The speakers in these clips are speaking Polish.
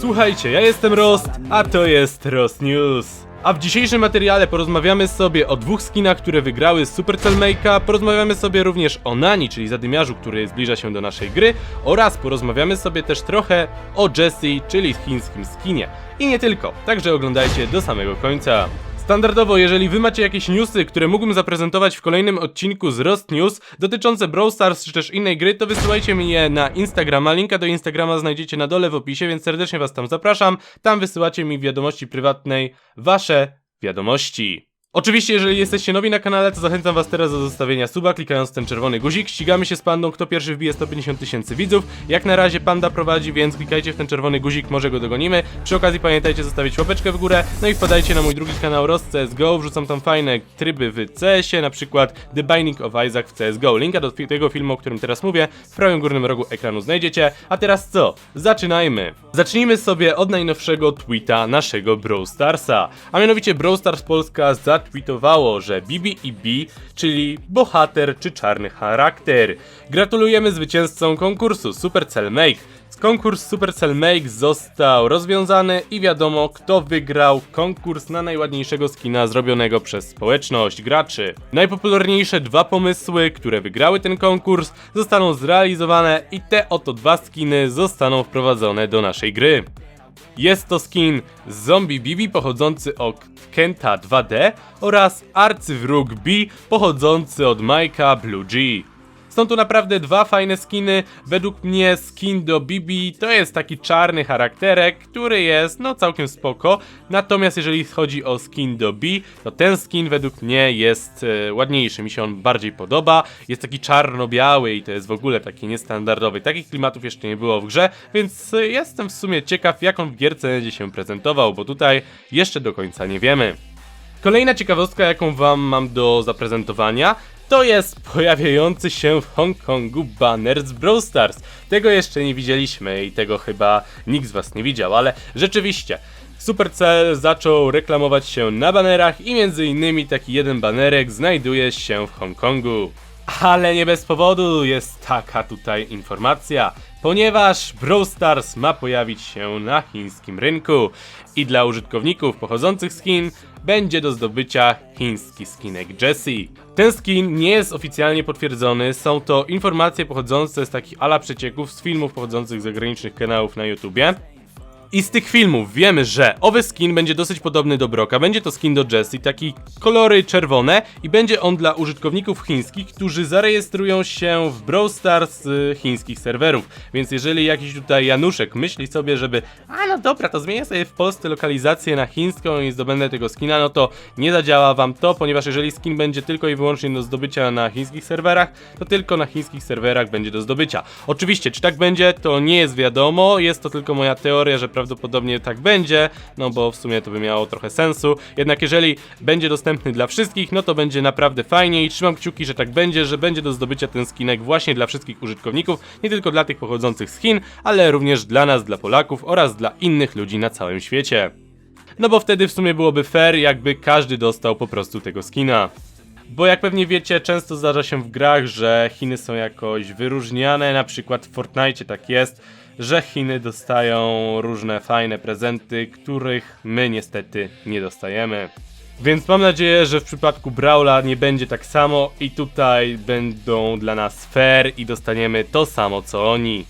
Słuchajcie, ja jestem Rost, a to jest Rost News. A w dzisiejszym materiale porozmawiamy sobie o dwóch skinach, które wygrały Supercell Make'a, porozmawiamy sobie również o Nani, czyli zadymiarzu, który zbliża się do naszej gry oraz porozmawiamy sobie też trochę o Jessie, czyli chińskim skinie. I nie tylko, także oglądajcie do samego końca. Standardowo, jeżeli wy macie jakieś newsy, które mógłbym zaprezentować w kolejnym odcinku z Rost News dotyczące Brawl Stars czy też innej gry, to wysyłajcie mi je na Instagrama. Linka do Instagrama znajdziecie na dole w opisie, więc serdecznie was tam zapraszam. Tam wysyłacie mi w wiadomości prywatnej wasze wiadomości. Oczywiście, jeżeli jesteście nowi na kanale, to zachęcam was teraz do zostawienia suba, klikając ten czerwony guzik. Ścigamy się z pandą, kto pierwszy wbije 150 tysięcy widzów. Jak na razie panda prowadzi, więc klikajcie w ten czerwony guzik, może go dogonimy. Przy okazji pamiętajcie zostawić łapeczkę w górę, no i wpadajcie na mój drugi kanał Roz CSGO, wrzucam tam fajne tryby w CS-ie, na przykład The Binding of Isaac w CSGO. Linka do tego filmu, o którym teraz mówię, w prawym górnym rogu ekranu znajdziecie. A teraz co? Zaczynajmy! Zacznijmy sobie od najnowszego tweeta naszego Brawl Starsa. A mianowicie Brawl Stars Polska zatweetowało, że BBEB, czyli bohater czy czarny charakter. Gratulujemy zwycięzcom konkursu Supercell Make. Konkurs Supercell Make został rozwiązany i wiadomo kto wygrał konkurs na najładniejszego skina zrobionego przez społeczność graczy. Najpopularniejsze dwa pomysły, które wygrały ten konkurs zostaną zrealizowane i te oto dwa skiny zostaną wprowadzone do naszej gry. Jest to skin Zombie Bibi pochodzący od Kenta 2D oraz arcywróg B pochodzący od Majka Blue G. Są tu naprawdę dwa fajne skiny. Według mnie skin do Bibi to jest taki czarny charakterek, który jest no całkiem spoko. Natomiast jeżeli chodzi o skin do B, to ten skin według mnie jest e, ładniejszy, mi się on bardziej podoba. Jest taki czarno-biały i to jest w ogóle taki niestandardowy. Takich klimatów jeszcze nie było w grze, więc e, jestem w sumie ciekaw jak on w gierce będzie się prezentował, bo tutaj jeszcze do końca nie wiemy. Kolejna ciekawostka, jaką wam mam do zaprezentowania, to jest pojawiający się w Hongkongu banner z Brawl Stars. Tego jeszcze nie widzieliśmy i tego chyba nikt z was nie widział, ale rzeczywiście. Supercell zaczął reklamować się na banerach i między innymi taki jeden banerek znajduje się w Hongkongu. Ale nie bez powodu jest taka tutaj informacja, ponieważ Brawl Stars ma pojawić się na chińskim rynku i dla użytkowników pochodzących z Chin będzie do zdobycia chiński skinek Jessie. Ten skin nie jest oficjalnie potwierdzony, są to informacje pochodzące z takich ala przecieków z filmów pochodzących z zagranicznych kanałów na YouTubie. I z tych filmów wiemy, że owy skin będzie dosyć podobny do Broka. Będzie to skin do Jessie, taki kolory czerwone i będzie on dla użytkowników chińskich, którzy zarejestrują się w Brawl Stars z chińskich serwerów. Więc jeżeli jakiś tutaj Januszek myśli sobie, żeby a no dobra, to zmienię sobie w Polsce lokalizację na chińską i zdobędę tego skina, no to nie zadziała wam to, ponieważ jeżeli skin będzie tylko i wyłącznie do zdobycia na chińskich serwerach, to tylko na chińskich serwerach będzie do zdobycia. Oczywiście, czy tak będzie, to nie jest wiadomo, jest to tylko moja teoria, że prawdopodobnie tak będzie, no bo w sumie to by miało trochę sensu. Jednak jeżeli będzie dostępny dla wszystkich, no to będzie naprawdę fajnie i trzymam kciuki, że tak będzie, że będzie do zdobycia ten skinek właśnie dla wszystkich użytkowników, nie tylko dla tych pochodzących z Chin, ale również dla nas, dla Polaków oraz dla innych ludzi na całym świecie. No bo wtedy w sumie byłoby fair, jakby każdy dostał po prostu tego skina. Bo jak pewnie wiecie, często zdarza się w grach, że Chiny są jakoś wyróżniane, na przykład w Fortnite tak jest, że Chiny dostają różne fajne prezenty, których my niestety nie dostajemy. Więc mam nadzieję, że w przypadku Brawla nie będzie tak samo i tutaj będą dla nas fair i dostaniemy to samo co oni.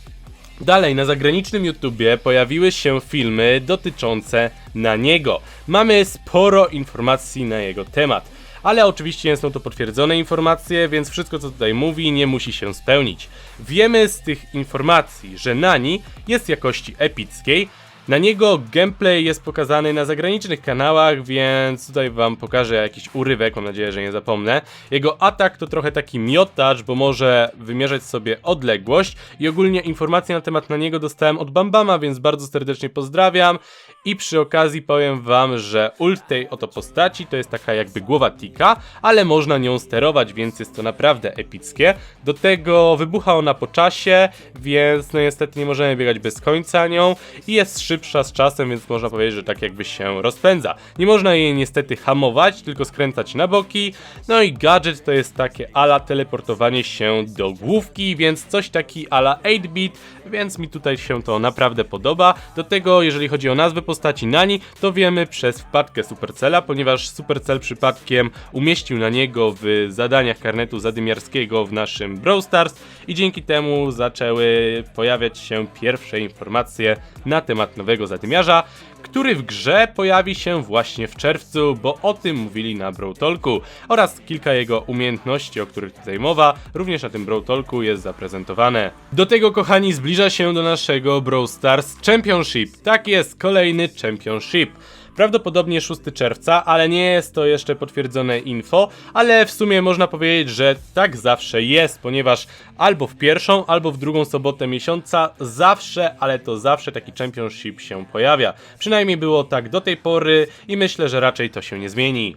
Dalej, na zagranicznym YouTubie pojawiły się filmy dotyczące na niego. Mamy sporo informacji na jego temat. Ale oczywiście nie są to potwierdzone informacje, więc wszystko co tutaj mówi nie musi się spełnić. Wiemy z tych informacji, że Nani jest jakości epickiej, na niego gameplay jest pokazany na zagranicznych kanałach, więc tutaj wam pokażę jakiś urywek, mam nadzieję, że nie zapomnę. Jego atak to trochę taki miotacz, bo może wymierzać sobie odległość i ogólnie informacje na temat na niego dostałem od Bambama, więc bardzo serdecznie pozdrawiam. I przy okazji powiem wam, że ult tej oto postaci to jest taka jakby głowa tika, ale można nią sterować, więc jest to naprawdę epickie. Do tego wybucha ona po czasie, więc no niestety nie możemy biegać bez końca nią i jest szybka szybsza z czasem, więc można powiedzieć, że tak jakby się rozpędza. Nie można jej niestety hamować, tylko skręcać na boki. No i gadżet to jest takie ala teleportowanie się do główki, więc coś taki ala 8-bit, więc mi tutaj się to naprawdę podoba. Do tego, jeżeli chodzi o nazwę postaci Nani, to wiemy przez wpadkę Supercella, ponieważ Supercell przypadkiem umieścił na niego w zadaniach karnetu zadymiarskiego w naszym Brawl Stars i dzięki temu zaczęły pojawiać się pierwsze informacje na temat nowego zadymiarza, który w grze pojawi się właśnie w czerwcu, bo o tym mówili na Brawl Talku oraz kilka jego umiejętności, o których tutaj mowa, również na tym Brawl Talku jest zaprezentowane. Do tego, kochani, zbliża się do naszego Brawl Stars Championship. Tak jest, kolejny Championship. Prawdopodobnie 6 czerwca, ale nie jest to jeszcze potwierdzone info, ale w sumie można powiedzieć, że tak zawsze jest, ponieważ albo w pierwszą, albo w drugą sobotę miesiąca zawsze, ale to zawsze taki championship się pojawia. Przynajmniej było tak do tej pory i myślę, że raczej to się nie zmieni.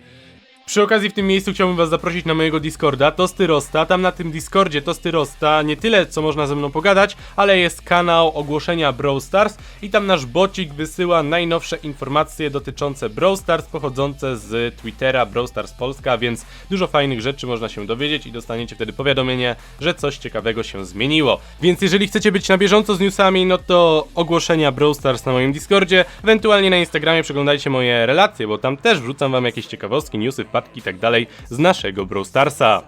Przy okazji w tym miejscu chciałbym was zaprosić na mojego Discorda, Tosty Rosta. Tam na tym Discordzie Tosty Rosta nie tyle co można ze mną pogadać, ale jest kanał ogłoszenia Brawl Stars i tam nasz bocik wysyła najnowsze informacje dotyczące Brawl Stars pochodzące z Twittera Brawl Stars Polska, więc dużo fajnych rzeczy można się dowiedzieć i dostaniecie wtedy powiadomienie, że coś ciekawego się zmieniło. Więc jeżeli chcecie być na bieżąco z newsami, no to ogłoszenia Brawl Stars na moim Discordzie, ewentualnie na Instagramie przeglądajcie moje relacje, bo tam też wrzucam wam jakieś ciekawostki, newsy, wpadki i tak z naszego Brawl Starsa.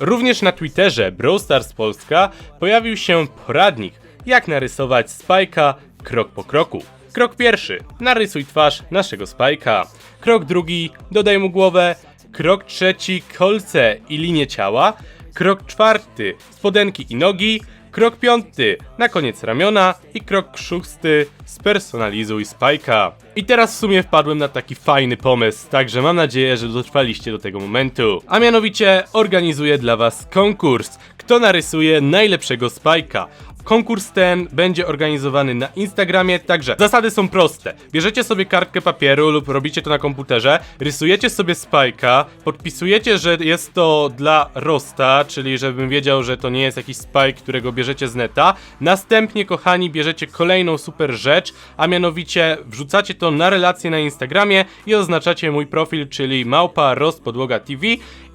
Również na Twitterze Brawl Stars Polska pojawił się poradnik, jak narysować Spajka krok po kroku. Krok pierwszy, narysuj twarz naszego Spajka. Krok drugi, dodaj mu głowę. Krok trzeci, kolce i linie ciała. Krok czwarty, spodenki i nogi. Krok piąty, na koniec ramiona i krok szósty, spersonalizuj Spajka. I teraz w sumie wpadłem na taki fajny pomysł, także mam nadzieję, że dotrwaliście do tego momentu. A mianowicie organizuję dla was konkurs. Kto narysuje najlepszego Spajka? Konkurs ten będzie organizowany na Instagramie, także zasady są proste. Bierzecie sobie kartkę papieru lub robicie to na komputerze, rysujecie sobie spajka, podpisujecie, że jest to dla Rosta, czyli żebym wiedział, że to nie jest jakiś spike, którego bierzecie z neta. Następnie, kochani, bierzecie kolejną super rzecz, a mianowicie wrzucacie to na relację na Instagramie i oznaczacie mój profil, czyli małpa Rost Podłoga TV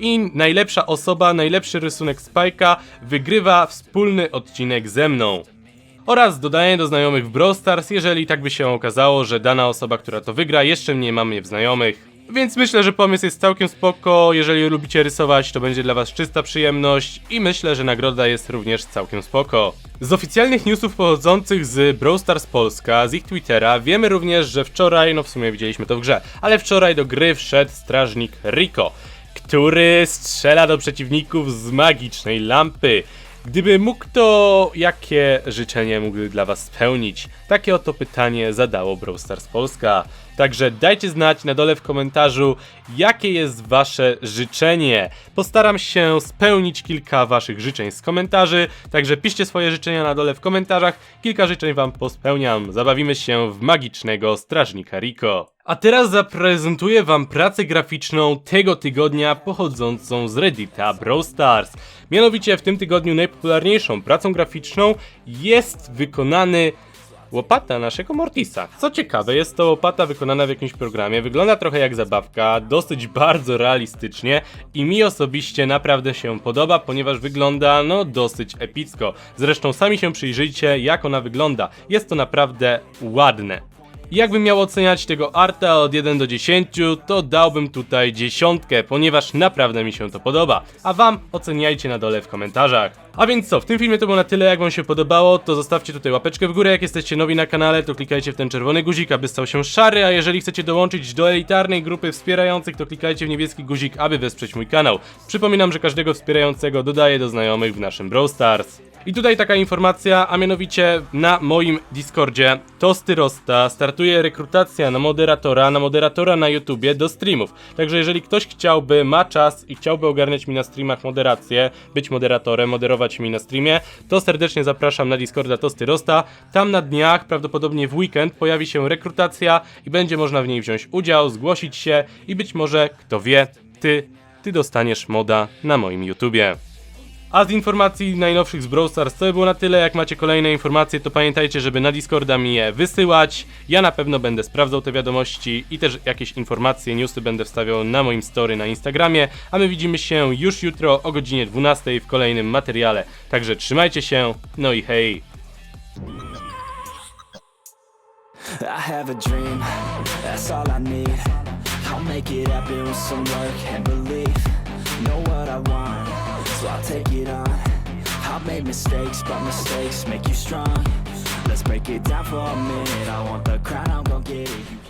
i najlepsza osoba, najlepszy rysunek spajka wygrywa wspólny odcinek ze mną oraz dodanie do znajomych w Brawl Stars, jeżeli tak by się okazało, że dana osoba, która to wygra, jeszcze nie ma mnie w znajomych. Więc myślę, że pomysł jest całkiem spoko, jeżeli lubicie rysować, to będzie dla was czysta przyjemność i myślę, że nagroda jest również całkiem spoko. Z oficjalnych newsów pochodzących z Brawl Stars Polska, z ich Twittera, wiemy również, że wczoraj, no w sumie widzieliśmy to w grze, ale wczoraj do gry wszedł strażnik Rico, który strzela do przeciwników z magicznej lampy. Gdyby mógł, to jakie życzenie mógłby dla Was spełnić? Takie oto pytanie zadało Brawl Stars Polska. Także dajcie znać na dole w komentarzu, jakie jest Wasze życzenie. Postaram się spełnić kilka Waszych życzeń z komentarzy, także piszcie swoje życzenia na dole w komentarzach. Kilka życzeń Wam pospełniam. Zabawimy się w magicznego strażnika Rico. A teraz zaprezentuję Wam pracę graficzną tego tygodnia pochodzącą z Reddita Brawl Stars. Mianowicie w tym tygodniu najpopularniejszą pracą graficzną jest wykonany łopata naszego Mortisa. Co ciekawe, jest to łopata wykonana w jakimś programie, wygląda trochę jak zabawka, dosyć bardzo realistycznie i mi osobiście naprawdę się podoba, ponieważ wygląda no dosyć epicko. Zresztą sami się przyjrzyjcie jak ona wygląda. Jest to naprawdę ładne. Jakbym miał oceniać tego arta od 1 do 10, to dałbym tutaj dziesiątkę, ponieważ naprawdę mi się to podoba. A wam oceniajcie na dole w komentarzach. A więc co, w tym filmie to było na tyle, jak wam się podobało, to zostawcie tutaj łapeczkę w górę, jak jesteście nowi na kanale, to klikajcie w ten czerwony guzik, aby stał się szary, a jeżeli chcecie dołączyć do elitarnej grupy wspierających, to klikajcie w niebieski guzik, aby wesprzeć mój kanał. Przypominam, że każdego wspierającego dodaję do znajomych w naszym Brawl Stars. I tutaj taka informacja, a mianowicie na moim Discordzie Tosty Rosta startuje rekrutacja na moderatora, na moderatora na YouTubie do streamów. Także jeżeli ktoś chciałby, ma czas i chciałby ogarniać mi na streamach moderację, być moderatorem, moderować mi na streamie, to serdecznie zapraszam na Discorda Tosty Rosta. Tam na dniach, prawdopodobnie w weekend, pojawi się rekrutacja i będzie można w niej wziąć udział, zgłosić się i być może, kto wie, ty, ty dostaniesz moda na moim YouTubie. A z informacji najnowszych z Brawl Stars to by było na tyle. Jak macie kolejne informacje, to pamiętajcie, żeby na Discorda mi je wysyłać. Ja na pewno będę sprawdzał te wiadomości i też jakieś informacje, newsy będę wstawiał na moim story na Instagramie. A my widzimy się już jutro o godzinie 12 w kolejnym materiale. Także trzymajcie się, no i hej! I have a dream, that's all I need. I'll make it happen with some work and belief. Know what I want, so I'll take it on. I've made mistakes, but mistakes make you strong. Let's break it down for a minute. I want the crown, I'm gon' get it.